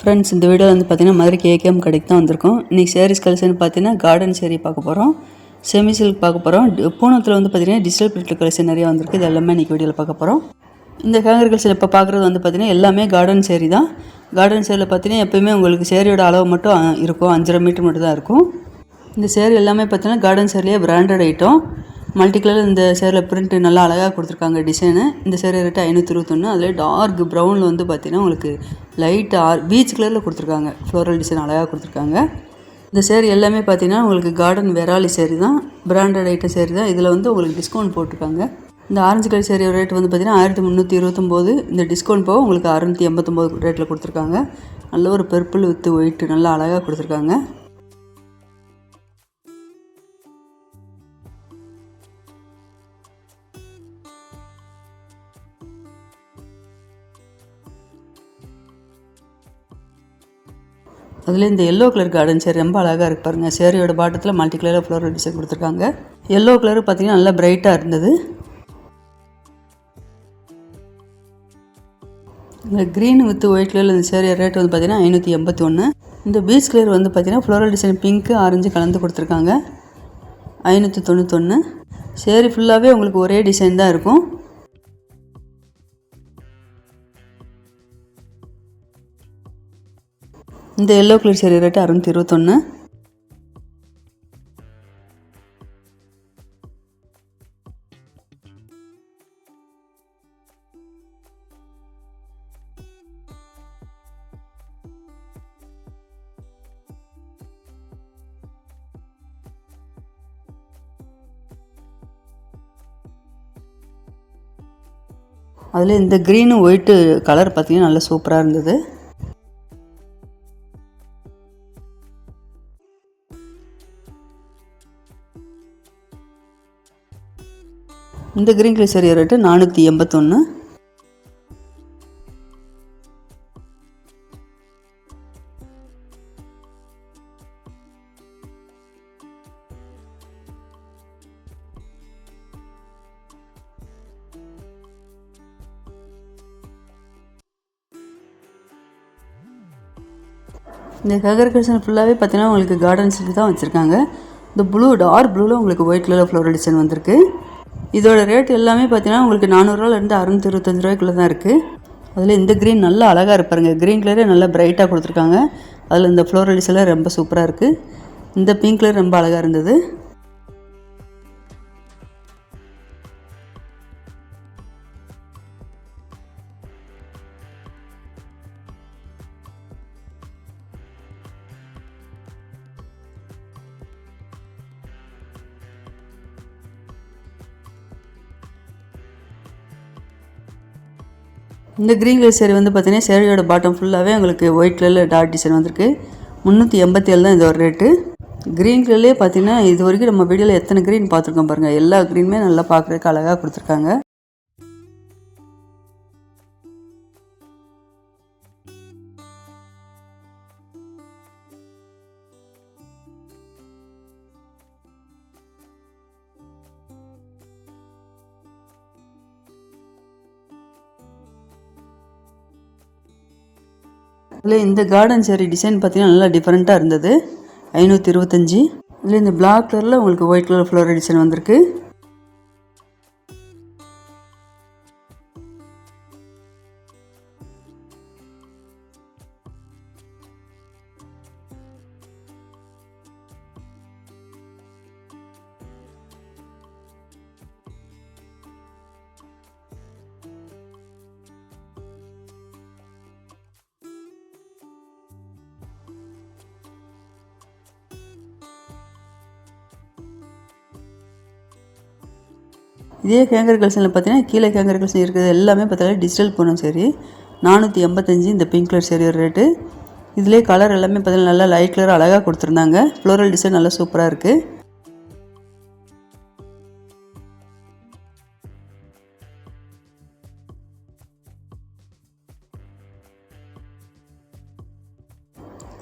Friends இந்த video வந்து பார்த்தீங்கன்னா மதுரை கேகேஎம் கடைக்கு தான் வந்திருக்கோம். இன்றைக்கி சேரீஸ் கலெக்ஷன் பார்த்தீங்கன்னா கார்டன் சேரீ பார்க்க போகிறோம் செமி சில்க் பார்க்க போகிறோம் பூனத்தில் வந்து பார்த்தீங்கன்னா டிஜிட்டல் பிரிண்ட் கலெக்ஷன் நிறையா வந்திருக்கு. இது எல்லாமே இன்றைக்கி வீடியோவில் பார்க்க போகிறோம் இந்த ஹேங்கர் கலெக்ஷன் இப்போ பார்க்குறது வந்து பார்த்தீங்கன்னா எல்லாமே கார்டன் சேரீ தான். கார்டன் சேரில் பார்த்தீங்கன்னா எப்போயுமே உங்களுக்கு சேரீயோட அளவு மட்டும் இருக்கும். அஞ்சரை மீட்டர் மட்டும் தான் இருக்கும். இந்த சேரீ எல்லாமே பார்த்தீங்கன்னா கார்டன் சேரிலேயே பிராண்டட் ஐட்டம் மல்டி கலர் இந்த சேரில் பிரிண்ட் நல்லா அழகாக கொடுத்துருக்காங்க டிசைனு இந்த சேரீ ரேட்டு ஐநூற்றி இருபத்தொன்று அதில் டார்க் ப்ரௌனில் வந்து பார்த்தீங்கன்னா உங்களுக்கு லைட் ஆர் பீச் கலரில் கொடுத்துருக்காங்க. ஃப்ளோரல் டிசைன் அழகாக கொடுத்துருக்காங்க. இந்த சேரீ எல்லாமே பார்த்தீங்கன்னா உங்களுக்கு கார்டன் வெராலி சேரீ தான் பிராண்டட் ஐட்டம் சேரீ தான். இதில் வந்து உங்களுக்கு டிஸ்கவுண்ட் போட்டிருக்காங்க. இந்த ஆரஞ்சு கலர் சேரீ ரேட் வந்து பார்த்தீங்கன்னா ஆயிரத்தி முந்நூற்றி இருபத்தொம்போது இந்த டிஸ்கவுண்ட் போக உங்களுக்கு அறுநூற்றி எண்பத்தொம்போது ரேட்டில் கொடுத்துருக்காங்க. நல்ல ஒரு பர்பிள் வித்து ஒயிட் நல்லா அழகாக கொடுத்துருக்காங்க. அதில் இந்த எல்லோ கலர் கார்டன் சேர் ரொம்ப அழகாக இருக்கு பாருங்கள் சேரீயோட பாட்டத்தில் மல்டி கலரில் ஃப்ளோரல் டிசைன் கொடுத்துருக்காங்க. எல்லோ கலர் பார்த்தீங்கன்னா நல்லா பிரைட்டாக இருந்தது. இந்த க்ரீன் வித் ஒயிட் கலரில் இந்த சேரீ ரேட் வந்து பார்த்தீங்கன்னா ஐநூற்றி எண்பத்தி ஒன்று இந்த பீச் கலர் வந்து பார்த்திங்கன்னா ஃப்ளோரல் டிசைன் பிங்க்கு ஆரஞ்சு கலந்து கொடுத்துருக்காங்க. ஐநூற்றி தொண்ணூத்தொன்று சேரீ ஃபுல்லாகவே உங்களுக்கு ஒரே டிசைன் தான் இருக்கும். இந்த எல்லோ கலர் சேரீ ரேட்டு அறுநூற்றி இருபத்தொன்று அதில் இந்த க்ரீனு ஒயிட்டு கலர் பார்த்தீங்கன்னா நல்லா சூப்பராக இருந்தது. இந்த கிரீன் கலர் ரேட்டு நானூற்றி எண்பத்தொன்று இந்த ககர் கலெக்ஷன் ஃபுல்லாகவே பார்த்தீங்கன்னா உங்களுக்கு கார்டன் சில்க் தான் வச்சுருக்காங்க. இந்த ப்ளூ டார்க் ப்ளூவில் உங்களுக்கு ஒயிட் கலர் ஃப்ளோரல் டிசைன் வந்திருக்கு. இதோட ரேட் எல்லாமே பார்த்தீங்கன்னா உங்களுக்கு நானூறுரூவாலேருந்து அறுநூத்தி இருபத்தஞ்சு ரூபாய்க்குள்ளே தான் இருக்குது அதில் இந்த க்ரீன் நல்லா அழகாக இருப்பாருங்க க்ரீன் கலரே நல்லா பிரைட்டாக கொடுத்துருக்காங்க. அதில் இந்த ஃப்ளோரலிஸ் எல்லாம் ரொம்ப சூப்பராக இருக்குது இந்த பிங்க் கலர் ரொம்ப அழகாக இருந்தது. இந்த க்ரீன் கலர் சேரீ வந்து பார்த்தீங்கன்னா சேரீயோட பாட்டம் ஃபுல்லாகவே உங்களுக்கு ஒயிட் கலரில் டாட் டிசைன் வந்திருக்கு. முந்நூற்றி எண்பத்தி ஏழு தான் இதோட ஒரு ரேட்டு க்ரீன் கலர்லேயே பார்த்தீங்கன்னா இது வரைக்கும் நம்ம வீடியோவில் எத்தனை க்ரீன் பார்த்துருக்கோம் பாருங்கள் எல்லா க்ரீனுமே நல்லா பார்க்குறதுக்கு அழகாக கொடுத்துருக்காங்க. இதில் இந்த கார்டன் சேரீ டிசைன் பார்த்தீங்கன்னா நல்லா டிஃப்ரெண்ட்டாக இருந்தது. ஐநூற்றி இருபத்தஞ்சி. இதில் இந்த பிளாக் கலரில் உங்களுக்கு ஒயிட் கலர் ஃப்ளோரல் டிசைன் வந்திருக்கு. இதே கேங்கர் கலெக்ஷனில் பார்த்தீங்கன்னா கீழே கேங்கர் கலெக்ஷன் இருக்கிறது எல்லாமே பார்த்தீங்கன்னா டிஜிட்டல் பூனம் சரி. நானூற்றி எண்பத்தஞ்சு இந்த பிங்க் கலர் சரி ரேட்டு இதிலே கலர் எல்லாமே பார்த்தீங்கன்னா நல்லா லைட் கலர் அழகாக கொடுத்துருந்தாங்க. ஃப்ளோரல் டிசைன் நல்லா சூப்பராக இருக்குது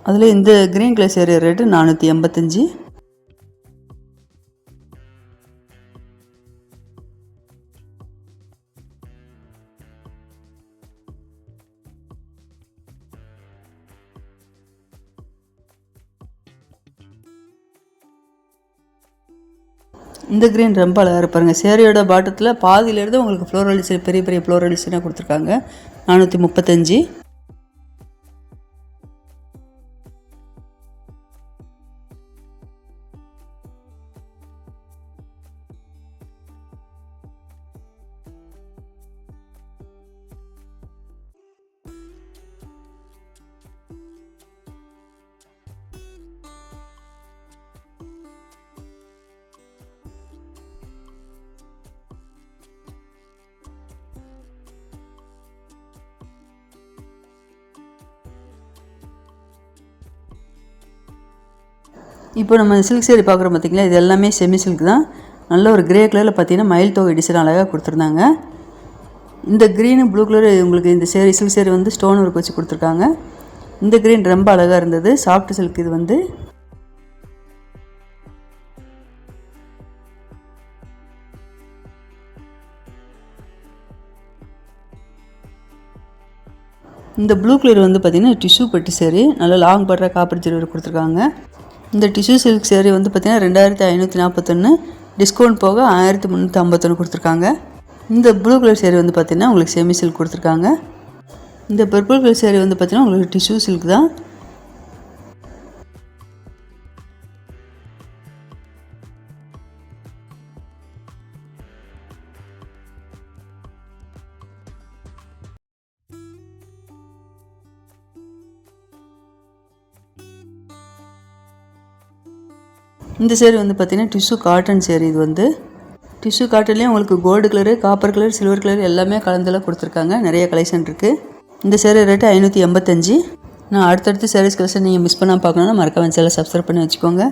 அதில் இந்த க்ரீன் கலர் சேரீ ரேட்டு நானூற்றி எண்பத்தஞ்சு. இந்த க்ரீன் ரொம்ப அழகாக இருப்பாருங்க சேரியோட பாட்டத்தில் பாதியிலேருந்து உங்களுக்கு ஃப்ளோரல் டிசைன் பெரிய பெரிய ஃப்ளோரல் டிசைனாக கொடுத்துருக்காங்க? நானூற்றி முப்பத்தஞ்சு. இப்போ நம்ம சில்க் சேரீ பார்க்குறோம் பார்த்திங்களா? இது எல்லாமே செமி சில்க் தான். நல்ல ஒரு கிரே கலரில் பார்த்தீங்கன்னா மயில் தொகை டிசைன் அழகாக கொடுத்துருந்தாங்க. இந்த க்ரீனு ப்ளூ கலர் உங்களுக்கு இந்த சேரீ சில்க் சேரீ வந்து ஸ்டோன் ஒர்க் வச்சு கொடுத்துருக்காங்க. இந்த க்ரீன் ரொம்ப அழகாக இருந்தது. சாஃப்ட் சில்க் இது வந்து. இந்த ப்ளூ கலர் வந்து பார்த்திங்கன்னா டிஷ்யூ பட்டு சேரீ நல்லா லாங் படுற காப்பர் ஜெரி கொடுத்துருக்காங்க. இந்த டிஷ்யூ சில்க் சேரீ வந்து பார்த்திங்கன்னா ரெண்டாயிரத்தி ஐநூற்றி நாற்பத்தொன்று டிஸ்கவுண்ட் போக ஆயிரத்தி முந்நூற்றி ஐம்பத்தொன்று கொடுத்துருக்காங்க. இந்த ப்ளூ கலர் சேரீ வந்து பார்த்திங்கன்னா உங்களுக்கு செமி சில்க் கொடுத்துருக்காங்க. இந்த பர்பிள் கலர் சேரீ வந்து பார்த்திங்கன்னா உங்களுக்கு டிஷ்யூ சில்க் தான். இந்த சேரீ வந்து பார்த்திங்கன்னா டிஷ்யூ காட்டன் சேரீ. இது வந்து டிஷ்யூ காட்டன்லேயும் உங்களுக்கு gold colour copper colour silver colour எல்லாமே கலந்தெல்லாம் கொடுத்துருக்காங்க. நிறைய கலெக்ஷன் இருக்குது இந்த சேரீ ரேட்டு ஐநூற்றி எண்பத்தஞ்சு. நான் அடுத்தடுத்து சேரீஸ் கலெக்ஷன் நீங்கள் மிஸ் பண்ணால் பார்க்கணுன்னா மறக்காம சேனலை சப்ஸ்கிரைப் பண்ணி வச்சுக்கோங்க.